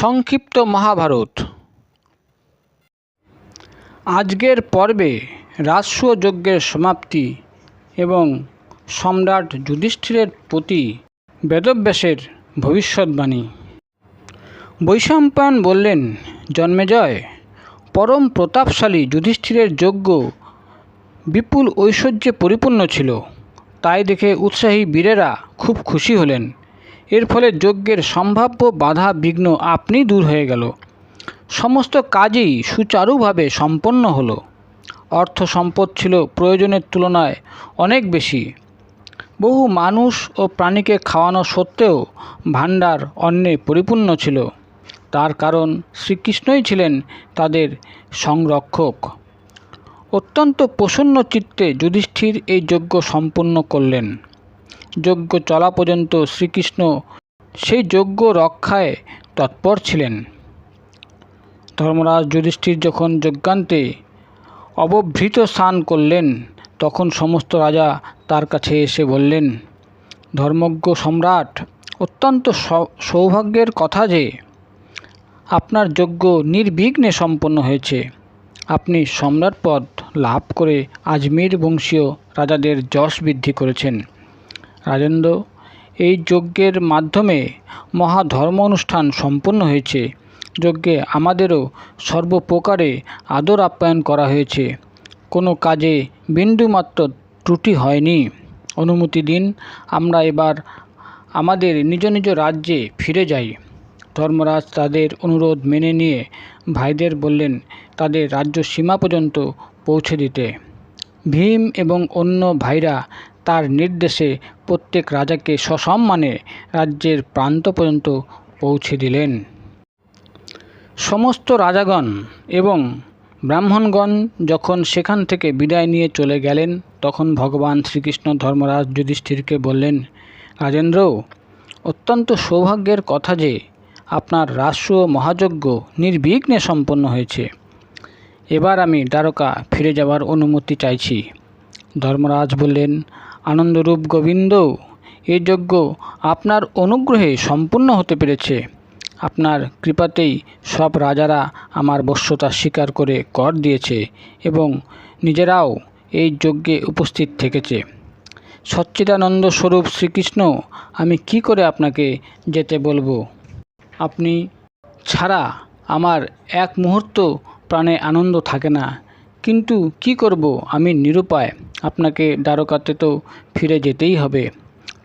সংক্ষিপ্ত মহাভারত। আজকের পর্বে রাজস্ব যজ্ঞের সমাপ্তি এবং সম্রাট যুধিষ্ঠিরের প্রতি বেদব্যাসের ভবিষ্যৎবাণী। বৈশাম্পায়ন বললেন জন্মেজয় পরম প্রতাপশালী যুধিষ্ঠিরের যজ্ঞ বিপুল ঐশ্বর্যে পরিপূর্ণ ছিল। তাই দেখে উৎসাহী বীরেরা খুব খুশি হলেন। এর ফলে যজ্ঞের সম্ভাব্য বাধা, বিঘ্ন আপনি দূর হয়ে গেল। সমস্ত কাজই সুচারুভাবে সম্পন্ন হলো। অর্থ সম্পদ ছিল প্রয়োজনের তুলনায় অনেক বেশি। বহু মানুষ ও প্রাণীকে খাওয়ানো সত্ত্বেও ভাণ্ডার অন্নে পরিপূর্ণ ছিল। তার কারণ শ্রীকৃষ্ণই ছিলেন তাদের সংরক্ষক। অত্যন্ত প্রসন্ন চিত্তে যুধিষ্ঠির এই যজ্ঞ সম্পন্ন করলেন। যজ্ঞ চলা পর্যন্ত শ্রীকৃষ্ণ সেই যজ্ঞ রক্ষায় তৎপর ছিলেন। ধর্মরাজ যুধিষ্ঠির যখন যজ্ঞান্তে অবভৃত স্নান করলেন, তখন সমস্ত রাজা তার কাছে এসে বললেন, ধর্মজ্ঞ সম্রাট, অত্যন্ত সৌভাগ্যের কথা যে, আপনার যজ্ঞ নির্বিঘ্নে সম্পন্ন হয়েছে। আপনি সম্রাট পদ লাভ করে আজমির বংশীয় রাজাদের যশ বৃদ্ধি করেছেন। রাজেন্দ্র, এই যজ্ঞের মাধ্যমে মহাধর্ম অনুষ্ঠান সম্পন্ন হয়েছে। যজ্ঞে আমাদেরও সর্বপ্রকারে আদর আপ্যায়ন করা হয়েছে। কোনো কাজে বিন্দুমাত্র ত্রুটি হয়নি। অনুমতি দিন, আমরা এবার আমাদের নিজ নিজ রাজ্যে ফিরে যাই। ধর্মরাজ তাদের অনুরোধ মেনে নিয়ে ভাইদের বললেন, তাদের রাজ্য সীমা পর্যন্ত পৌঁছে দিতে। ভীম এবং অন্য ভাইরা তার নির্দেশে প্রত্যেক রাজাকে সসম্মানে রাজ্যের প্রান্ত পর্যন্ত পৌঁছে দিলেন। সমস্ত রাজাগণ এবং ব্রাহ্মণগণ যখন সেখান থেকে বিদায় নিয়ে চলে গেলেন, তখন ভগবান শ্রীকৃষ্ণ ধর্মরাজ যুধিষ্ঠিরকে বললেন, রাজেন্দ্র, অত্যন্ত সৌভাগ্যের কথা যে আপনার রাষ্ট্র মহাযজ্ঞ নির্বিঘ্নে সম্পন্ন হয়েছে। এবার আমি দ্বারকা ফিরে যাওয়ার অনুমতি চাইছি। ধর্মরাজ বললেন আনন্দরূপ গোবিন্দ এই যজ্ঞ আপনার অনুগ্রহে সম্পূর্ণ হতে পেরেছে। আপনার কৃপাতেই সব রাজারা আমার বশ্যতা স্বীকার করে কর দিয়েছে এবং নিজেরাও এই যজ্ঞে উপস্থিত থেকেছে। সচ্চিদানন্দ স্বরূপ শ্রীকৃষ্ণ, আমি কি করে আপনাকে যেতে বলব? আপনি ছাড়া আমার এক মুহূর্ত প্রাণে আনন্দ থাকে না। কিন্তু কি করব? আমি নিরুপায়। আপনাকে দ্বারকাতে তো ফিরে যেতেই হবে।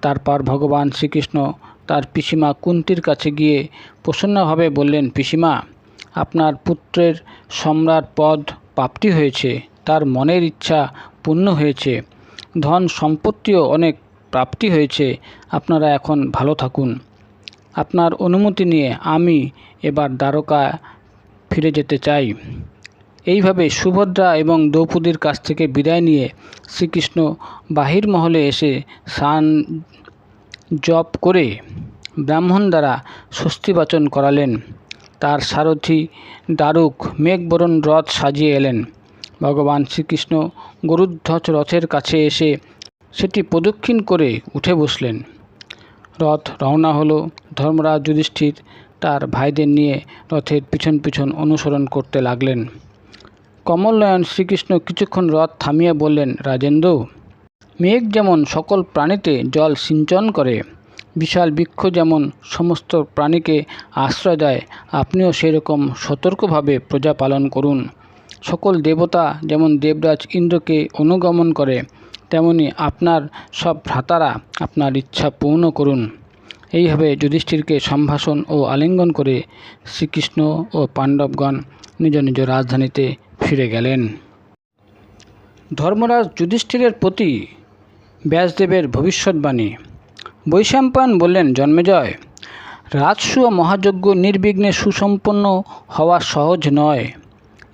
তারপর ভগবান শ্রীকৃষ্ণ তার পিসিমা কুন্তির কাছে গিয়ে প্রসন্নভাবে বললেন, পিসিমা, আপনার পুত্রের সম্রাট পদ প্রাপ্তি হয়েছে। তার মনের ইচ্ছা পূর্ণ হয়েছে। ধন সম্পত্তিও অনেক প্রাপ্তি হয়েছে। আপনারা এখন ভালো থাকুন। আপনার অনুমতি নিয়ে আমি এবার দ্বারকা ফিরে যেতে চাই। এইভাবে সুভদ্রা এবং দ্রৌপদীর কাছ থেকে বিদায় নিয়ে শ্রীকৃষ্ণ বাহির মহলে এসে স্নান জপ করে ব্রাহ্মণ দ্বারা স্বস্তিবাচন করালেন। তার সারথি দারুক মেঘবরণ রথ সাজিয়ে এলেন। ভগবান শ্রীকৃষ্ণ গরুধ্বজ রথের কাছে এসে সেটি প্রদক্ষিণ করে উঠে বসলেন। রথ রওনা হলো। ধর্মরাজ যুধিষ্ঠির তার ভাইদের নিয়ে রথের পিছন পিছন অনুসরণ করতে লাগলেন। কমলনয়ন শ্রীকৃষ্ণ কিছুক্ষণ রথ থামিয়ে বললেন রাজেন্দ্র মেঘ যেমন সকল প্রাণীতে জল সিঞ্চন করে, বিশাল বৃক্ষ যেমন সমস্ত প্রাণীকে আশ্রয় দেয়, আপনিও সেরকম সতর্কভাবে প্রজা পালন করুন। সকল দেবতা যেমন দেবরাজ ইন্দ্রকে অনুগমন করে, তেমনি আপনার সব ভ্রাতারা আপনার ইচ্ছা পূর্ণ করুন। এইভাবে যুধিষ্ঠিরকে সম্ভাষণ ও আলিঙ্গন করে শ্রীকৃষ্ণ ও পাণ্ডবগণ নিজ নিজ রাজধানীতে ফিরে গেলেন। ধর্মরাজ যুধিষ্ঠিরের প্রতি ব্যাসদেবের ভবিষ্যৎবাণী। বৈশাম্পায়ন বললেন জন্মেজয় রাজসূয় মহাযজ্ঞ নির্বিঘ্নে সুসম্পন্ন হওয়া সহজ নয়।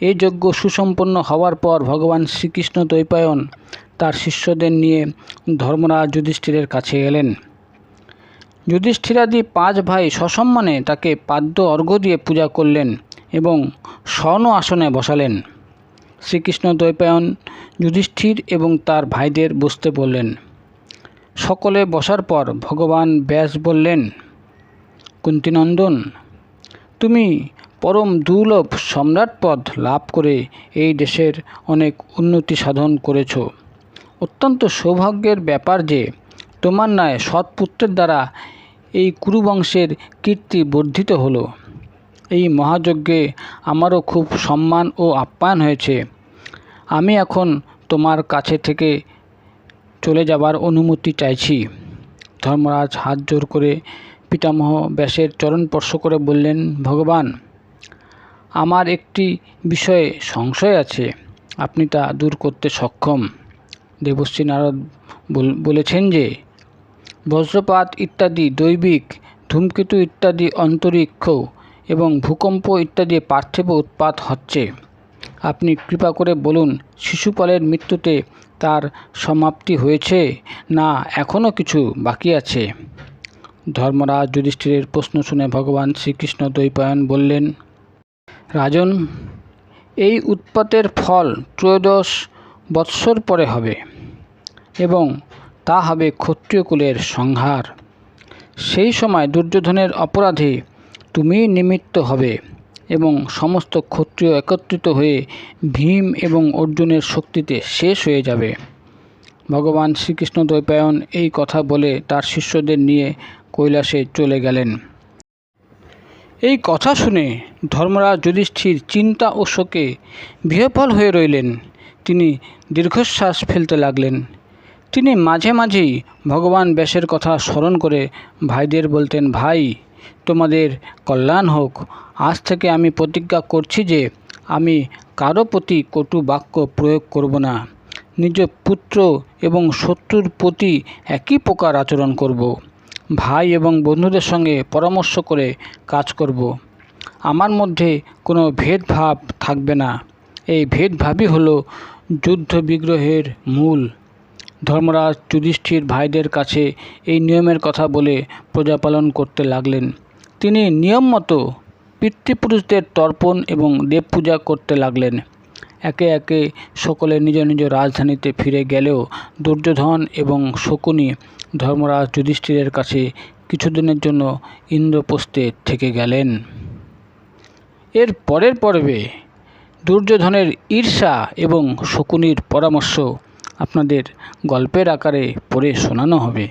এই যজ্ঞ সুসম্পন্ন হওয়ার পর ভগবান শ্রীকৃষ্ণ দ্বৈপায়ন তার শিষ্যদের নিয়ে ধর্মরাজ যুধিষ্ঠিরের কাছে এলেন। যুধিষ্ঠিরাদি পাঁচ ভাই সসম্মানে তাকে পাদ্য অর্ঘ্য দিয়ে পূজা করলেন এবং স্বর্ণ আসনে বসালেন। শ্রীকৃষ্ণ দ্বৈপায়ন যুধিষ্ঠির এবং তার ভাইদের বসতে বললেন, সকলে বসার পর ভগবান ব্যাস বললেন, কুন্তিনন্দন, তুমি পরম দুর্লভ সম্রাট পদ লাভ করে এই দেশের অনেক উন্নতি সাধন করেছ। অত্যন্ত সৌভাগ্যের ব্যাপার যে, তোমার ন্যায় সৎপুত্রের দ্বারা এই কুরুবংশের কীর্তি বর্ধিত হলো। এই মহাযজ্ঞে আমারও খুব সম্মান ও আপ্যায়ন হয়েছে। আমি এখন তোমার কাছে থেকে চলে যাবার অনুমতি চাইছি। ধর্মরাজ হাত জোর করে পিতামহ ব্যাসের চরণ স্পর্শ করে বললেন, ভগবান, আমার একটি বিষয়ে সংশয় আছে। আপনি তা দূর করতে সক্ষম। দেবশ্রী নারদ বলেছেন যে, বজ্রপাত ইত্যাদি দৈবিক, ধূমকেতু ইত্যাদি অন্তরিক্ষ এবং ভূকম্প ইত্যাদি পার্থিব উৎপাত হচ্ছে। আপনি কৃপা করে বলুন, শিশুপালের মৃত্যুতে তার সমাপ্তি হয়েছে না এখনও কিছু বাকি আছে? ধর্মরাজ যুধিষ্ঠিরের প্রশ্ন শুনে ভগবান শ্রীকৃষ্ণ দ্বৈপায়ন বললেন, রাজন, এই উৎপাতের ফল ত্রয়োদশ বৎসর পরে হবে এবং তা হবে ক্ষত্রিয় কুলের সংহার। সেই সময় দুর্যোধনের অপরাধে তুমিই নিমিত্ত হবে এবং সমস্ত ক্ষত্রিয় একত্রিত হয়ে ভীম এবং অর্জুনের শক্তিতে শেষ হয়ে যাবে। ভগবান শ্রীকৃষ্ণ দ্বৈপায়ন এই কথা বলে তার শিষ্যদের নিয়ে কৈলাসে চলে গেলেন। এই কথা শুনে ধর্মরাজ যুধিষ্ঠির চিন্তা ও শোকে বিহফল হয়ে রইলেন। তিনি দীর্ঘশ্বাস ফেলতে লাগলেন। তিনি মাঝে মাঝেই ভগবান ব্যাসের কথা স্মরণ করে ভাইদের বলতেন, ভাই তোমাদের কল্যাণ হোক। আজ থেকে আমি প্রতিজ্ঞা করছি যে আমি কারও প্রতি কটু বাক্য প্রয়োগ করব না। নিজ পুত্র এবং শত্রুর প্রতি একই প্রকার আচরণ করব। ভাই এবং বন্ধুদের সঙ্গে পরামর্শ করে কাজ করব। আমার মধ্যে কোনো ভেদভাব থাকবে না। এই ভেদভাবই হলো যুদ্ধ বিগ্রহের মূল। ধর্মরাজ যুধিষ্ঠির ভাইদের কাছে এই নিয়মের কথা বলে প্রজাপালন করতে লাগলেন। তিনি নিয়ম মতো পিতৃপুরুষদের তর্পণ এবং দেব পূজা করতে লাগলেন। একে একে সকলে নিজ নিজ রাজধানীতে ফিরে গেলেও দুর্যোধন এবং শকুনি ধর্মরাজ যুধিষ্ঠিরের কাছে কিছুদিনের জন্য ইন্দ্রপ্রস্থে থেকে গেলেন। এর পরের পর্বে দুর্যোধনের ঈর্ষা এবং শকুনির পরামর্শ আপনাদের গল্পের আকারে পড়ে শোনানো হবে।